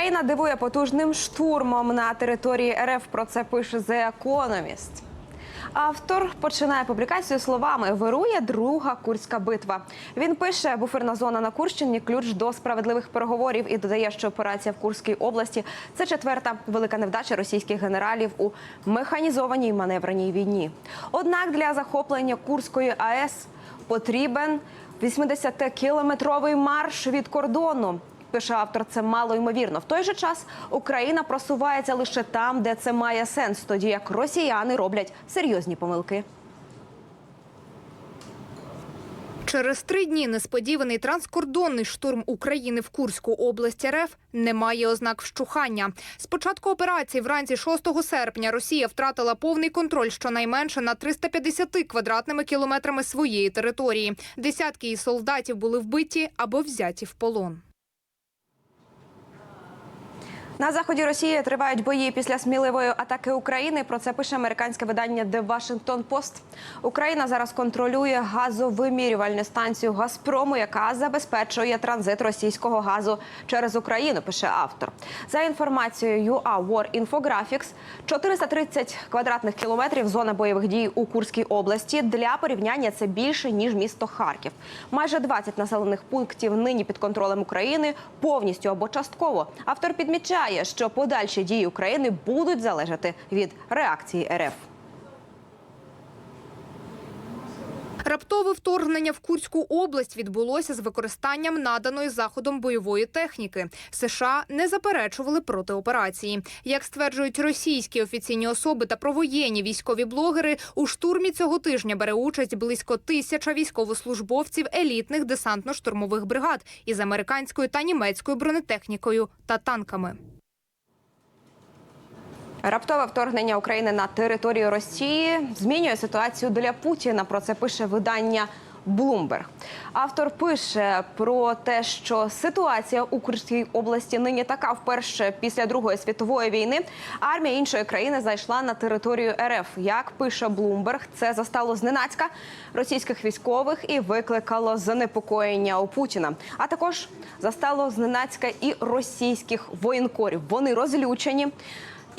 Україна дивує потужним штурмом на території РФ. Про це пише The Economist. Автор починає публікацію словами Вирує друга курська битва. Він пише, буферна зона на Курщині ключ до справедливих переговорів і додає, що операція в Курській області це четверта велика невдача російських генералів у механізованій маневреній війні. Однак для захоплення Курської АЕС потрібен 80-кілометровий марш від кордону. Пише автор, це мало ймовірно. В той же час Україна просувається лише там, де це має сенс, тоді як росіяни роблять серйозні помилки. Через три дні несподіваний транскордонний штурм України в Курську область РФ не має ознак вщухання. З початку операції вранці 6 серпня Росія втратила повний контроль щонайменше на 350 квадратними кілометрами своєї території. Десятки її солдатів були вбиті або взяті в полон. На заході Росії тривають бої після сміливої атаки України. Про це пише американське видання The Washington Post. Україна зараз контролює газовимірювальну станцію Газпрому, яка забезпечує транзит російського газу через Україну. Пише автор. За інформацією UA War Infographics, 430 квадратних кілометрів зона бойових дій у Курській області. Для порівняння це більше ніж місто Харків. Майже 20 населених пунктів нині під контролем України повністю або частково. Автор підмічає, що подальші дії України будуть залежати від реакції РФ. Раптове вторгнення в Курську область відбулося з використанням наданої заходом бойової техніки. США не заперечували проти операції. Як стверджують російські офіційні особи та провоєнні військові блогери, у штурмі цього тижня бере участь близько тисяча військовослужбовців елітних десантно-штурмових бригад із американською та німецькою бронетехнікою та танками. Раптове вторгнення України на територію Росії змінює ситуацію для Путіна. Про це пише видання Bloomberg. Автор пише про те, що ситуація у Курській області нині така вперше після Другої світової війни. Армія іншої країни зайшла на територію РФ. Як пише Bloomberg, це застало зненацька російських військових і викликало занепокоєння у Путіна. А також застало зненацька і російських воєнкорів. Вони розлючені.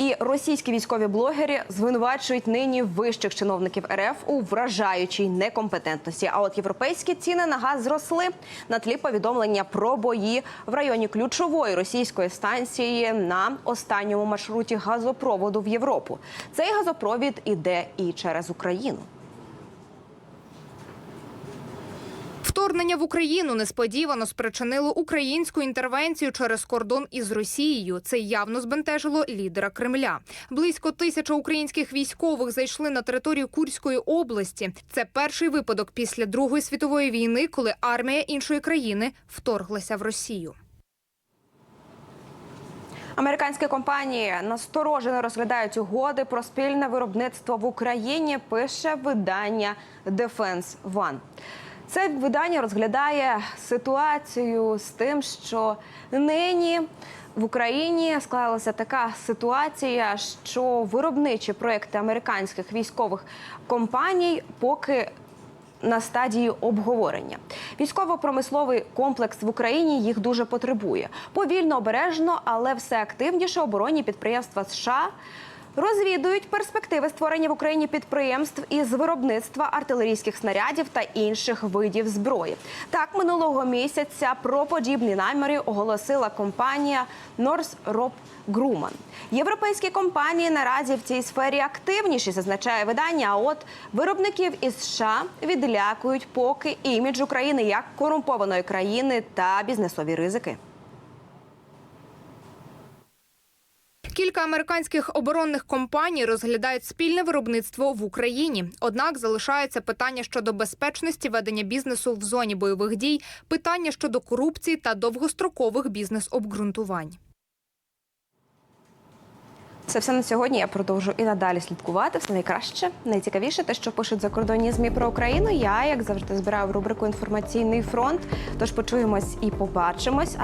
І російські військові блогери звинувачують нині вищих чиновників РФ у вражаючій некомпетентності. А от європейські ціни на газ зросли на тлі повідомлення про бої в районі ключової російської станції на останньому маршруті газопроводу в Європу. Цей газопровід іде і через Україну. Вторгнення в Україну несподівано спричинило українську інтервенцію через кордон із Росією. Це явно збентежило лідера Кремля. Близько тисяча українських військових зайшли на територію Курської області. Це перший випадок після Другої світової війни, коли армія іншої країни вторглася в Росію. Американські компанії насторожено розглядають угоди про спільне виробництво в Україні. Пише видання Defense One. Це видання розглядає ситуацію з тим, що нині в Україні склалася така ситуація, що виробничі проекти американських військових компаній поки на стадії обговорення. Військово-промисловий комплекс в Україні їх дуже потребує. Повільно, обережно, але все активніше оборонні підприємства США. Розвідують перспективи створення в Україні підприємств із виробництва артилерійських снарядів та інших видів зброї. Так, минулого місяця про подібні наміри оголосила компанія Northrop Grumman. Європейські компанії наразі в цій сфері активніші, зазначає видання. А от виробників із США відлякують поки імідж України як корумпованої країни та бізнесові ризики. Кілька американських оборонних компаній розглядають спільне виробництво в Україні. Однак залишається питання щодо безпечності ведення бізнесу в зоні бойових дій, питання щодо корупції та довгострокових бізнес-обґрунтувань. Це все на сьогодні. Я продовжу і надалі слідкувати. Все найкраще, найцікавіше, те, що пишуть закордонні змі про Україну. Я як завжди збираю в рубрику інформаційний фронт. Тож почуємось і побачимось.